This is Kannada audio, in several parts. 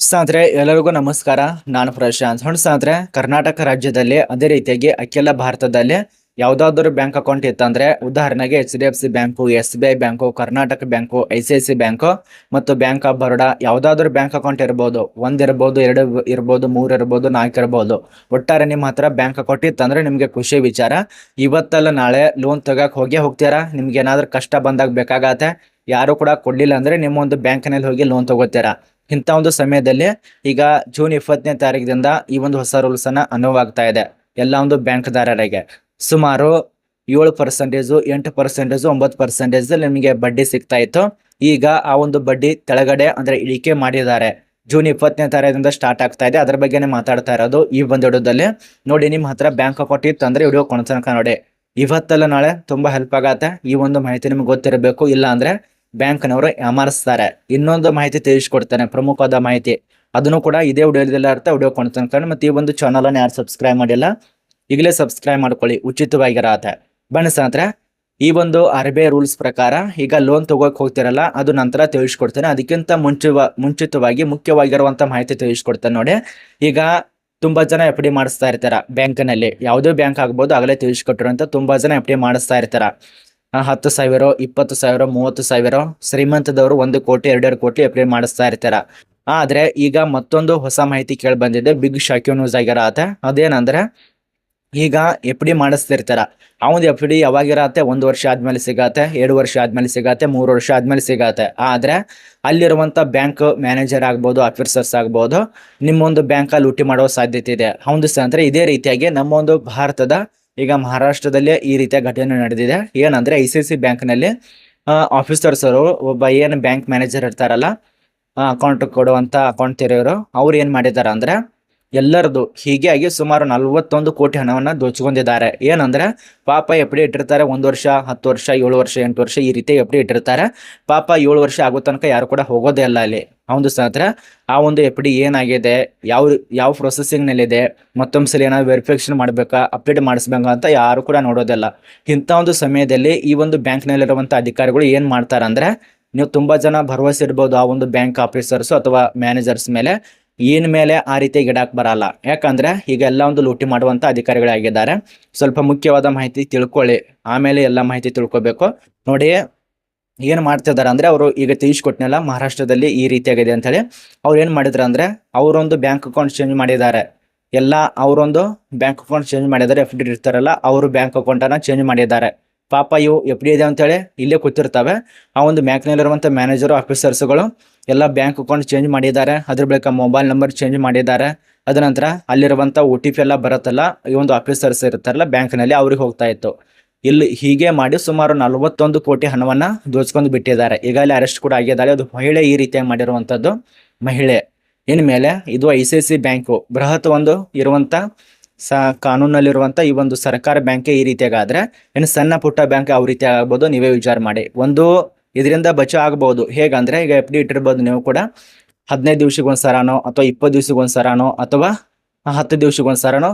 ಸ್ನೇಹಿತರೆ, ಎಲ್ಲರಿಗೂ ನಮಸ್ಕಾರ. ನಾನು ಪ್ರಶಾಂತ್ ಹಣ್ಣು ಸ್ನೇಹಿತರೆ, ಕರ್ನಾಟಕ ರಾಜ್ಯದಲ್ಲಿ ಅದೇ ರೀತಿಯಾಗಿ ಅಖಿಲ ಭಾರತದಲ್ಲಿ ಯಾವುದಾದ್ರೂ ಬ್ಯಾಂಕ್ ಅಕೌಂಟ್ ಇತ್ತಂದ್ರೆ, ಉದಾಹರಣೆಗೆ H D F C bank S B I bank, Karnataka bank I C I C bank ಮತ್ತು ಬ್ಯಾಂಕ್ ಆಫ್ ಬರೋಡಾ ಯಾವ್ದಾದ್ರು ಬ್ಯಾಂಕ್ ಅಕೌಂಟ್ ಇರ್ಬೋದು. ಒಂದ್ ಇರ್ಬೋದು, ಎರಡು ಇರ್ಬೋದು, ಮೂರು ಇರ್ಬೋದು, ನಾಲ್ಕು ಇರ್ಬೋದು. ಒಟ್ಟಾರೆ ನಿಮ್ಮ ಹತ್ರ ಬ್ಯಾಂಕ್ ಅಕೌಂಟ್ ಇತ್ತಂದ್ರೆ ನಿಮಗೆ ಖುಷಿ ವಿಚಾರ. ಇವತ್ತಲ್ಲ ನಾಳೆ ಲೋನ್ ತಗೋಕೆ ಹೋಗೇ ಹೋಗ್ತೀರಾ? ನಿಮ್ಗೆ ಏನಾದ್ರು ಕಷ್ಟ ಬಂದಾಗ ಬೇಕಾಗತ್ತೆ. ಯಾರು ಕೂಡ ಕೊಡ್ಲಿಲ್ಲ ಅಂದ್ರೆ ನಿಮ್ಮ ಒಂದು ಬ್ಯಾಂಕಿನಲ್ಲಿ ಹೋಗಿ ಲೋನ್ ತಗೋತೀರಾ? ಇಂಥ ಒಂದು ಸಮಯದಲ್ಲಿ ಈಗ ಜೂನ್ ಇಪ್ಪತ್ತನೇ ತಾರೀಕಿನಿಂದ ಈ ಒಂದು ಹೊಸ ರೂಲ್ಸ್ ಅನ್ನ ಅನುವಾಗ್ತಾ ಇದೆ. ಎಲ್ಲ ಒಂದು ಬ್ಯಾಂಕ್ದಾರರಿಗೆ. ಸುಮಾರು ಏಳು ಪರ್ಸೆಂಟೇಜು ಎಂಟು ಪರ್ಸೆಂಟೇಜು ಒಂಬತ್ತು ಪರ್ಸೆಂಟೇಜ್ ನಿಮಗೆ ಬಡ್ಡಿ ಸಿಗ್ತಾ ಇತ್ತು. ಈಗ ಆ ಒಂದು ಬಡ್ಡಿ ತೆಳಗಡೆ ಅಂದ್ರೆ ಇಳಿಕೆ ಮಾಡಿದ್ದಾರೆ. ಜೂನ್ ಇಪ್ಪತ್ತನೇ ತಾರೀಕಿನಿಂದ ಸ್ಟಾರ್ಟ್ ಆಗ್ತಾ ಇದೆ. ಅದ್ರ ಬಗ್ಗೆನೇ ಮಾತಾಡ್ತಾ ಇರೋದು ಈ ಒಂದು ವಿಡಿಯೋದಲ್ಲಿ ನೋಡಿ, ನಿಮ್ಮ ಹತ್ರ ಬ್ಯಾಂಕ್ ಅಕೌಂಟ್ ಇತ್ತು ಅಂದ್ರೆ ವಿಡಿಯೋ ಕೊಡ್ತನಕ ನೋಡಿ. ಇವತ್ತಲ್ಲ ನಾಳೆ ತುಂಬಾ ಹೆಲ್ಪ್ ಆಗತ್ತೆ. ಈ ಒಂದು ಮಾಹಿತಿ ನಿಮ್ಗೆ ಗೊತ್ತಿರಬೇಕು. ಇಲ್ಲ ಅಂದ್ರೆ ಬ್ಯಾಂಕ್ನವರು ಯಾಮಾರಿಸ್ತಾರೆ ಇನ್ನೊಂದು ಮಾಹಿತಿ ತಿಳಿಸ್ಕೊಡ್ತಾನೆ. ಪ್ರಮುಖವಾದ ಮಾಹಿತಿ. ಅದನ್ನು ಕೂಡ ಇದೇ ವಿಡಿಯೋದಲ್ಲ ಅರ್ಥ ವಿಡಿಯೋ ಕೊಡ್ತಾನೆ ಮತ್ತೆ ಈ ಒಂದು ಚಾನಲನ್ನು ಯಾರು ಸಬ್ಸ್ಕ್ರೈಬ್ ಮಾಡಿಲ್ಲ, ಈಗಲೇ ಸಬ್ಸ್ಕ್ರೈಬ್ ಮಾಡ್ಕೊಳ್ಳಿ. ಉಚಿತವಾಗಿರತ್ತೆ. ಬನ್ನಿ ಸ್ನೇಹಿತರೆ, ಈ ಒಂದು ಆರ್ ಬಿ ಐ ರೂಲ್ಸ್ ಪ್ರಕಾರ ಈಗ ಲೋನ್ ತಗೋಕ್ ಹೋಗ್ತಿರಲ್ಲ, ಅದು ನಂತರ ತಿಳಿಸ್ಕೊಡ್ತಾನೆ. ಅದಕ್ಕಿಂತ ಮುಂಚಿವ, ಮುಂಚಿತವಾಗಿ ಮುಖ್ಯವಾಗಿರುವಂತ ಮಾಹಿತಿ ತಿಳಿಸ್ಕೊಡ್ತಾನೆ ನೋಡಿ. ಈಗ ತುಂಬಾ ಜನ ಎಫ್ ಡಿ ಮಾಡಿಸ್ತಾ ಇರ್ತಾರ ಬ್ಯಾಂಕ್ನಲ್ಲಿ. ಯಾವುದೇ ಬ್ಯಾಂಕ್ ಆಗ್ಬೋದು, ಆಗಲೇ ತಿಳಿಸ್ಕೊಟ್ರು ಅಂತ ತುಂಬಾ ಜನ ಎಫ್ ಡಿ ಮಾಡಿಸ್ತಾ ಇರ್ತಾರ. ಹತ್ತು ಸಾವಿರ, ಇಪ್ಪತ್ತು ಸಾವಿರ, ಮೂವತ್ತು ಸಾವಿರ ಶ್ರೀಮಂತದವರು ಒಂದು ಕೋಟಿ, ಎರಡೆರಡು ಕೋಟಿ ಅಪ್ಲೈ ಮಾಡಿಸ್ತಾ ಇರ್ತಾರ. ಆದ್ರೆ ಈಗ ಮತ್ತೊಂದು ಹೊಸ ಮಾಹಿತಿ ಕೇಳಿ ಬಂದಿದೆ ಬಿಗ್ ಶಾಕ್ಯೂ ನ್ಯೂಸ್ ಆಗಿರತ್ತೆ ಅದೇನಂದ್ರೆ, ಈಗ ಎಫ್ ಡಿ ಮಾಡಿಸ್ತಿರ್ತಾರ. ಅವನ್ ಎಫ್ ಡಿ ಯಾವಾಗಿರತ್ತೆ? ಒಂದು ವರ್ಷ ಆದ್ಮೇಲೆ ಸಿಗತ್ತೆ, ಎರಡು ವರ್ಷ ಆದ್ಮೇಲೆ ಸಿಗತ್ತೆ, ಮೂರು ವರ್ಷ ಆದ್ಮೇಲೆ ಸಿಗತ್ತೆ. ಆದ್ರೆ ಅಲ್ಲಿರುವಂತ ಬ್ಯಾಂಕ್ ಮ್ಯಾನೇಜರ್ ಆಗ್ಬೋದು ಆಫೀಸರ್ಸ್ ಆಗ್ಬೋದು, ನಿಮ್ಮೊಂದು ಬ್ಯಾಂಕಲ್ಲಿ ಲೂಟಿ ಮಾಡೋ ಸಾಧ್ಯತೆ ಇದೆ. ಹೌದು ಅಂದ್ರೆ ಇದೇ ರೀತಿಯಾಗಿ ನಮ್ಮ ಒಂದು ಭಾರತದ ಈಗ ಮಹಾರಾಷ್ಟ್ರದಲ್ಲಿ ಈ ರೀತಿಯ ಘಟನೆ ನಡೆದಿದೆ. ಏನಂದ್ರೆ ಐ ಸಿ ಸಿ ಬ್ಯಾಂಕ್ನಲ್ಲಿ ಆಫೀಸರ್ಸ್ ಅವರು ಒಬ್ಬ ಏನು ಬ್ಯಾಂಕ್ ಮ್ಯಾನೇಜರ್ ಇರ್ತಾರಲ್ಲ ಅಕೌಂಟ್ ಕೊಡುವಂತ ಅಕೌಂಟ್ ತೆರೆಯೋರು, ಅವ್ರು ಏನು ಮಾಡಿದಾರ ಅಂದ್ರೆ ಎಲ್ಲರದು. ಹೀಗೆ ಆಗಿ ಸುಮಾರು ನಲವತ್ತೊಂದು ಕೋಟಿ ಹಣವನ್ನು ದೋಚಿಕೊಂಡಿದ್ದಾರೆ. ಏನಂದ್ರೆ, ಪಾಪ ಎಫ್ ಡಿ ಇಟ್ಟಿರ್ತಾರೆ, ಒಂದು ವರ್ಷ, ಹತ್ತು ವರ್ಷ, ಏಳು ವರ್ಷ, ಎಂಟು ವರ್ಷ ಈ ರೀತಿ ಎಫ್ ಡಿ ಇಟ್ಟಿರ್ತಾರೆ. ಪಾಪ ಏಳು ವರ್ಷ ಆಗೋ ತನಕ ಯಾರು ಕೂಡ ಹೋಗೋದೇ ಇಲ್ಲ ಅಲ್ಲಿ. ಅವನು ಸ್ನೇಹಿತರೆ, ಆ ಒಂದು ಎಫ್ ಏನಾಗಿದೆ? ಯಾವ ಯಾವ ಪ್ರೊಸೆಸಿಂಗ್ನಲ್ಲಿದೆ ಮತ್ತೊಂದು ಸಲ ಏನಾದ್ರು ವೆರಿಫಿಕೇಶನ್ ಮಾಡಬೇಕಾ? ಅಪ್ಡೇಟ್ ಮಾಡಿಸ್ಬೇಕಾ ಅಂತ ಯಾರು ಕೂಡ ನೋಡೋದಿಲ್ಲ ಇಂಥ ಒಂದು ಸಮಯದಲ್ಲಿ ಈ ಒಂದು ಬ್ಯಾಂಕ್ನಲ್ಲಿರುವಂಥ ಅಧಿಕಾರಿಗಳು ಏನು ಮಾಡ್ತಾರೆ ಮಾಡ್ತಾರಂದ್ರೆ ನೀವು ತುಂಬಾ ಜನ ಭರವಸೆ ಇರ್ಬೋದು ಆ ಒಂದು ಬ್ಯಾಂಕ್ ಆಫೀಸರ್ಸ್ ಅಥವಾ ಮ್ಯಾನೇಜರ್ಸ್ ಮೇಲೆ. ಏನ್ ಮೇಲೆ ಆ ರೀತಿ ಗಿಡಕ್ ಬರಲ್ಲ. ಯಾಕಂದ್ರೆ ಈಗ ಎಲ್ಲ ಒಂದು ಲೂಟಿ ಮಾಡುವಂತ ಅಧಿಕಾರಿಗಳಾಗಿದ್ದಾರೆ. ಸ್ವಲ್ಪ ಮುಖ್ಯವಾದ ಮಾಹಿತಿ ತಿಳ್ಕೊಳ್ಳಿ. ಆಮೇಲೆ ಎಲ್ಲ ಮಾಹಿತಿ ತಿಳ್ಕೊಬೇಕು. ನೋಡಿ, ಏನ್ ಮಾಡ್ತಿದ್ದಾರೆ ಅಂದ್ರೆ ಅವರು ಈಗ ತಿಳಿಸ್ಕೊಟ್ನಲ್ಲ, ಮಹಾರಾಷ್ಟ್ರದಲ್ಲಿ ಈ ರೀತಿಯಾಗಿದೆ ಅಂತ ಹೇಳಿ ಅವ್ರು ಏನ್ ಮಾಡಿದ್ರು ಅಂದ್ರೆ ಅವರೊಂದು ಬ್ಯಾಂಕ್ ಅಕೌಂಟ್ ಚೇಂಜ್ ಮಾಡಿದ್ದಾರೆ. ಎಲ್ಲ ಅವರೊಂದು ಬ್ಯಾಂಕ್ ಅಕೌಂಟ್ ಚೇಂಜ್ ಮಾಡಿದ್ದಾರೆ. ಎಫ್ ಡಿ ಇರ್ತಾರಲ್ಲ, ಅವರು ಬ್ಯಾಂಕ್ ಅಕೌಂಟ್ ಅನ್ನ ಚೇಂಜ್ ಮಾಡಿದ್ದಾರೆ. ಪಾಪ ಇವು ಎಫ್ ಡಿ ಇದೆ ಅಂತೇಳಿ ಇಲ್ಲೇ ಕೂತಿರ್ತವೆ. ಆ ಒಂದು ಬ್ಯಾಂಕ್ನಲ್ಲಿರುವಂಥ ಮ್ಯಾನೇಜರು ಆಫೀಸರ್ಸ್ಗಳು ಎಲ್ಲ ಬ್ಯಾಂಕ್ ಅಕೌಂಟ್ ಚೇಂಜ್ ಮಾಡಿದ್ದಾರೆ. ಅದ್ರ ಬಳಿಕ ಮೊಬೈಲ್ ನಂಬರ್ ಚೇಂಜ್ ಮಾಡಿದ್ದಾರೆ. ಅದ ನಂತರ ಅಲ್ಲಿರುವಂಥ ಒ ಟಿ ಪಿ ಎಲ್ಲ ಬರುತ್ತಲ್ಲ, ಈ ಒಂದು ಆಫೀಸರ್ಸ್ ಇರ್ತಾರಲ್ಲ ಬ್ಯಾಂಕ್ನಲ್ಲಿ ಅವ್ರಿಗೆ ಹೋಗ್ತಾ ಇತ್ತು. ಇಲ್ಲಿ ಹೀಗೆ ಮಾಡಿ ಸುಮಾರು ನಲವತ್ತೊಂದು ಕೋಟಿ ಹಣವನ್ನ ದೋಚ್ಕೊಂಡು ಬಿಟ್ಟಿದ್ದಾರೆ. ಈಗಾಗಲೇ ಅರೆಸ್ಟ್ ಕೂಡ ಆಗಿದ್ದಾರೆ ಅದು ಮಹಿಳೆ ಈ ರೀತಿಯಾಗಿ ಮಾಡಿರುವಂಥದ್ದು ಮಹಿಳೆ. ಇನ್ಮೇಲೆ ಇದು I C I C bank. ಬೃಹತ್ ಒಂದು ಇರುವಂತ ಸ ಕಾನೂನಲ್ಲಿರುವಂಥ ಈ ಒಂದು ಸರ್ಕಾರ ಬ್ಯಾಂಕೇ ಈ ರೀತಿಯಾಗಾದ್ರೆ ಇನ್ನು ಸಣ್ಣ ಪುಟ್ಟ ಬ್ಯಾಂಕ್ ಯಾವ ರೀತಿ ಆಗ್ಬೋದು, ನೀವೇ ವಿಚಾರ ಮಾಡಿ. ಒಂದು ಇದರಿಂದ ಬಚಾವ್ ಆಗ್ಬೋದು. ಹೇಗಂದ್ರೆ ಈಗ ಎಫ್ ಡಿ ಇಟ್ಟಿರ್ಬೋದು ನೀವು ಕೂಡ. ಹದಿನೈದು ದಿವ್ಸಕ್ಕೆ ಒಂದ್ಸರನೋ ಅಥವಾ ಇಪ್ಪತ್ತು ದಿವ್ಸಕ್ಕೆ ಒಂದ್ಸರನೋ ಅಥವಾ ಹತ್ತು ದಿವ್ಸಕ್ಕೆ ಒಂದ್ಸರನೋ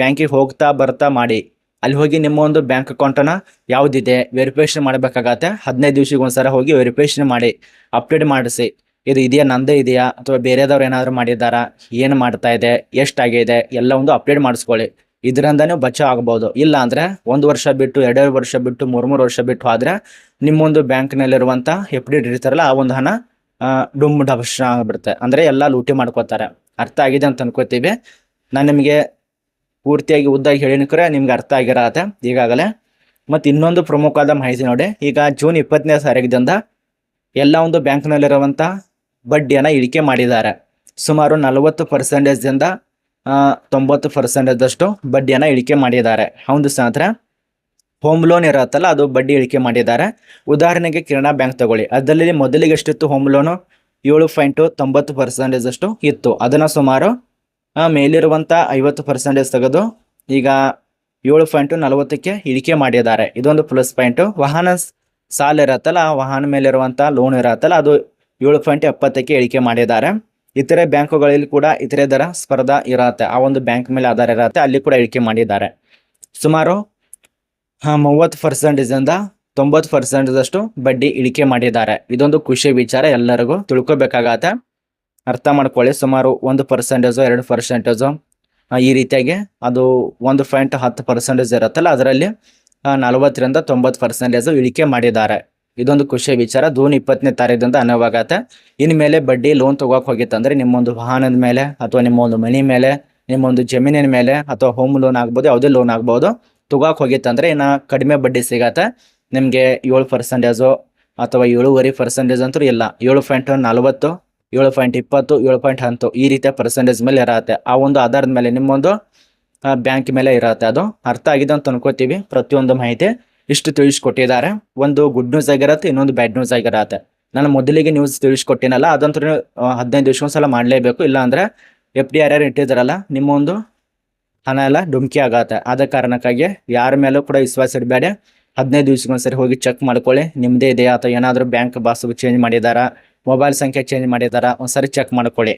ಬ್ಯಾಂಕಿಗೆ ಹೋಗ್ತಾ ಬರ್ತಾ ಮಾಡಿ. ಅಲ್ಲಿ ಹೋಗಿ ನಿಮ್ಮ ಒಂದು ಬ್ಯಾಂಕ್ ಅಕೌಂಟನ್ನು ಯಾವುದಿದೆ ವೆರಿಫಿಕೇಶನ್ ಮಾಡಬೇಕಾಗತ್ತೆ. ಹದಿನೈದು ದಿವ್ಸಕ್ಕೆ ಒಂದ್ಸಲ ಹೋಗಿ ವೆರಿಫಿಕೇಶನ್ ಮಾಡಿ, ಅಪ್ಡೇಟ್ ಮಾಡಿಸಿ. ಇದು ಇದೆಯಾ, ನಂದೇ ಇದೆಯಾ ಅಥವಾ ಬೇರೆದವ್ರು ಏನಾದರೂ ಮಾಡಿದ್ದಾರಾ? ಏನು ಮಾಡ್ತಾ ಇದೆ? ಎಷ್ಟಾಗಿದೆ? ಎಲ್ಲ ಒಂದು ಅಪ್ಡೇಟ್ ಮಾಡಿಸ್ಕೊಳ್ಳಿ. ಇದರಿಂದ ನೀವು ಬಚಾವ್ ಆಗ್ಬೋದು. ಇಲ್ಲ ಅಂದ್ರೆ ಒಂದು ವರ್ಷ ಬಿಟ್ಟು, ಎರಡೆರಡು ವರ್ಷ ಬಿಟ್ಟು ಮೂರು ಮೂರು ವರ್ಷ ಬಿಟ್ಟು ಆದ್ರೆ ನಿಮ್ಮೊಂದು ಬ್ಯಾಂಕ್ನಲ್ಲಿರುವಂತ ಎಫ್ ಡಿ ಇರ್ತಾರಲ್ಲ, ಆ ಒಂದು ಹಣ ಡುಮ್ ಡಬಶ ಆಗ್ಬಿಡುತ್ತೆ. ಅಂದ್ರೆ ಎಲ್ಲ ಲೂಟಿ ಮಾಡ್ಕೋತಾರೆ. ಅರ್ಥ ಆಗಿದೆ ಅಂತ ಅನ್ಕೋತೀವಿ. ನಾನು ನಿಮಗೆ ಪೂರ್ತಿಯಾಗಿ ಉದ್ದಾಗಿ ಹೇಳಿನಕ್ರೆ ನಿಮ್ಗೆ ಅರ್ಥ ಆಗಿರತ್ತೆ. ಈಗಾಗಲೇ ಮತ್ತು ಇನ್ನೊಂದು ಪ್ರಮುಖವಾದ ಮಾಹಿತಿ ನೋಡಿ. ಈಗ ಜೂನ್ ಇಪ್ಪತ್ತನೇ ತಾರೀಕಿನಿಂದ ಎಲ್ಲ ಒಂದು ಬ್ಯಾಂಕ್ನಲ್ಲಿರುವಂಥ ಬಡ್ಡಿಯನ್ನು ಇಳಿಕೆ ಮಾಡಿದ್ದಾರೆ. ಸುಮಾರು ನಲವತ್ತು ಪರ್ಸೆಂಟೇಜ್ದಿಂದ ತೊಂಬತ್ತು ಪರ್ಸೆಂಟೇಜಷ್ಟು ಬಡ್ಡಿಯನ್ನು ಇಳಿಕೆ ಮಾಡಿದ್ದಾರೆ. ಹೌದು ಸ್ನೇಹಿತರೆ. ಹೋಮ್ ಲೋನ್ ಇರತ್ತಲ್ಲ, ಅದು ಬಡ್ಡಿ ಇಳಿಕೆ ಮಾಡಿದ್ದಾರೆ. ಉದಾಹರಣೆಗೆ ಕಿರಣಾ ಬ್ಯಾಂಕ್ ತಗೊಳ್ಳಿ. ಅದರಲ್ಲಿ ಮೊದಲಿಗೆ ಎಷ್ಟಿತ್ತು ಹೋಮ್ ಲೋನು ಏಳು ಪಾಯಿಂಟು ತೊಂಬತ್ತು ಪರ್ಸೆಂಟೇಜ್ ಅಷ್ಟು ಇತ್ತು. ಅದನ್ನು ಸುಮಾರು ಮೇಲಿರುವಂಥ ಐವತ್ತು ಪರ್ಸೆಂಟೇಜ್ ತೆಗೆದು ಈಗ ಏಳು ಪಾಯಿಂಟು ನಲವತ್ತಕ್ಕೆ ಇಳಿಕೆ ಮಾಡಿದ್ದಾರೆ. ಇದೊಂದು ಪ್ಲಸ್ ಪಾಯಿಂಟು ವಾಹನ ಸಾಲ ಇರತ್ತಲ್ಲ ವಾಹನ ಮೇಲಿರುವಂಥ ಲೋನ್ ಇರತ್ತಲ್ಲ, ಅದು ಏಳು ಪಾಯಿಂಟ್ ಎಪ್ಪತ್ತಕ್ಕೆ ಇಳಿಕೆ ಮಾಡಿದ್ದಾರೆ. ಇತರೆ ಬ್ಯಾಂಕುಗಳಲ್ಲಿ ಕೂಡ ಇತರೆ ದರ ಸ್ಪರ್ಧಾ ಇರತ್ತೆ. ಆ ಒಂದು ಬ್ಯಾಂಕ್ ಮೇಲೆ ಆಧಾರ ಇರತ್ತೆ. ಅಲ್ಲಿ ಕೂಡ ಇಳಿಕೆ ಮಾಡಿದ್ದಾರೆ. ಸುಮಾರು ಮೂವತ್ತು ಪರ್ಸೆಂಟೇಜಿಂದ ತೊಂಬತ್ತು ಪರ್ಸೆಂಟೇಜಷ್ಟು ಬಡ್ಡಿ ಇಳಿಕೆ ಮಾಡಿದ್ದಾರೆ. ಇದೊಂದು ಖುಷಿ ವಿಚಾರ ಎಲ್ಲರಿಗೂ ತಿಳ್ಕೊಬೇಕಾಗತ್ತೆ. ಅರ್ಥ ಮಾಡ್ಕೊಳ್ಳಿ, ಸುಮಾರು ಒಂದು ಪರ್ಸೆಂಟೇಜು ಎರಡು ಪರ್ಸೆಂಟೇಜು ಈ ರೀತಿಯಾಗಿ ಅದು ಒಂದು ಪಾಯಿಂಟ್ ಹತ್ತು ಪರ್ಸೆಂಟೇಜ್ ಇರುತ್ತಲ್ಲ, ಅದರಲ್ಲಿ ನಲವತ್ತರಿಂದ ತೊಂಬತ್ತು ಪರ್ಸೆಂಟೇಜು ಇಳಿಕೆ ಮಾಡಿದ್ದಾರೆ. ಇದೊಂದು ಖುಷಿಯ ವಿಚಾರ. ಜೂನ್ ಇಪ್ಪತ್ತನೇ ತಾರೀಕಿಂದ ಇನ್ನು ಇನ್ಮೇಲೆ ಬಡ್ಡಿ ಲೋನ್ ತಗೋಕ್ ಹೋಗಿತ್ತಂದ್ರೆ ನಿಮ್ಮೊಂದು ವಾಹನದ ಮೇಲೆ ಅಥವಾ ನಿಮ್ಮ ಒಂದು ಮನಿ ಮೇಲೆ, ನಿಮ್ಮೊಂದು ಜಮೀನಿನ ಮೇಲೆ ಅಥವಾ ಹೋಮ್ ಲೋನ್ ಆಗ್ಬೋದು, ಯಾವುದೇ ಲೋನ್ ಆಗ್ಬೋದು ತಗೋಕ್ ಹೋಗಿತ್ತಂದ್ರೆ ಇನ್ನು ಕಡಿಮೆ ಬಡ್ಡಿ ಸಿಗತ್ತೆ. ನಿಮಗೆ ಏಳು ಪರ್ಸೆಂಟೇಜು ಅಥವಾ ಏಳುವರೆ ಪರ್ಸೆಂಟೇಜ್ ಅಂತೂ ಇಲ್ಲ. ಏಳು ಪಾಯಿಂಟ್ ನಲವತ್ತು, ಏಳು ಪಾಯಿಂಟ್ ಇಪ್ಪತ್ತು, ಏಳು ಪಾಯಿಂಟ್ ಹತ್ತು ಈ ರೀತಿಯ ಪರ್ಸೆಂಟೇಜ್ ಮೇಲೆ ಇರತ್ತೆ. ಆ ಒಂದು ಆಧಾರದ ಮೇಲೆ ನಿಮ್ಮೊಂದು ಬ್ಯಾಂಕ್ ಮೇಲೆ ಇರತ್ತೆ. ಅದು ಅರ್ಥ ಆಗಿದೆ ಅಂತ ಅನ್ಕೋತೀವಿ. ಪ್ರತಿಯೊಂದು ಮಾಹಿತಿ ಇಷ್ಟು ತಿಳಿಸ್ಕೊಟ್ಟಿದ್ದಾರೆ. ಒಂದು ಗುಡ್ ನ್ಯೂಸ್ ಆಗಿರತ್ತೆ, ಇನ್ನೊಂದು ಬ್ಯಾಡ್ ನ್ಯೂಸ್ ಆಗಿರತ್ತೆ. ನಾನು ಮೊದಲಿಗೆ ನ್ಯೂಸ್ ತಿಳಿಸ್ಕೊಟ್ಟಿನಲ್ಲ, ಅದಂತೂ ಹದಿನೈದು ದಿವಸಕ್ಕೊಂದ್ಸಲ ಮಾಡಲೇಬೇಕು ಇಲ್ಲ ಅಂದ್ರೆ ಎಫ್ ಡಿ ಆರ್ ಇಟ್ಟಿದ್ದಾರಲ್ಲ ನಿಮ್ಮ ಒಂದು ಹಣ ಎಲ್ಲ ಡುಮ್ಕಿ ಆಗತ್ತೆ. ಆದ ಕಾರಣಕ್ಕಾಗಿ ಯಾರ ಮೇಲೂ ಕೂಡ ವಿಶ್ವಾಸ ಇಡಬೇಡ. ಹದಿನೈದು ದಿವ್ಸಕ್ಕೊಂದ್ಸರಿ ಹೋಗಿ ಚೆಕ್ ಮಾಡ್ಕೊಳ್ಳಿ. ನಿಮ್ಮದೇ ಇದೆಯಾ ಅಥವಾ ಏನಾದರೂ ಬ್ಯಾಂಕ್ ಬಾಸು ಚೇಂಜ್ ಮಾಡಿದಾರಾ ಮೊಬೈಲ್ ಸಂಖ್ಯೆ ಚೇಂಜ್ ಮಾಡಿದಾರಾ ಒಂದ್ಸರಿ ಚೆಕ್ ಮಾಡ್ಕೊಳ್ಳಿ.